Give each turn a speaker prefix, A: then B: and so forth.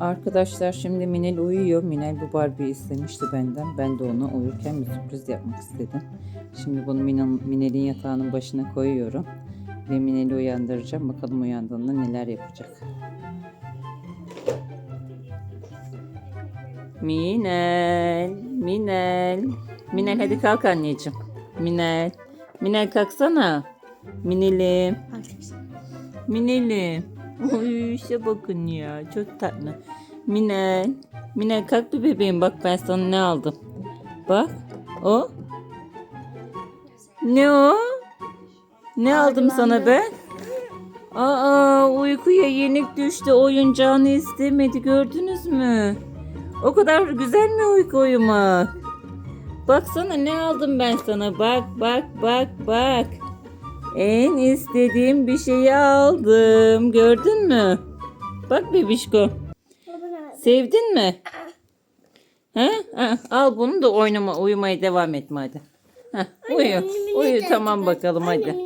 A: Arkadaşlar şimdi Minel uyuyor. Minel bu Barbie'yi istemişti benden. Ben de ona uyurken bir sürpriz yapmak istedim. Şimdi bunu Minel- Minel'in yatağının başına koyuyorum. Ve Minel'i uyandıracağım. Bakalım uyandığında neler yapacak. Minel, Minel. Minel hadi kalk anneciğim. Minel. Minel kalksana. Minel'im. Minelim. İşte bakın ya çok tatlı. Minel. Minel kalk bir bebeğim bak ben sana ne aldım. Bak o. Ne o? Ne aldım sana ben? Aa uykuya yenik düştü oyuncağını istemedi gördünüz mü? O kadar güzel mi uyku uyumak? Baksana ne aldım ben sana bak bak bak bak. En istediğim bir şeyi aldım. Gördün mü? Bak bebişko. Sevdin mi? He? Ha, al bunu da oynama, uyumaya devam etme hadi. Heh, uyu. Uyu tamam bakalım hadi.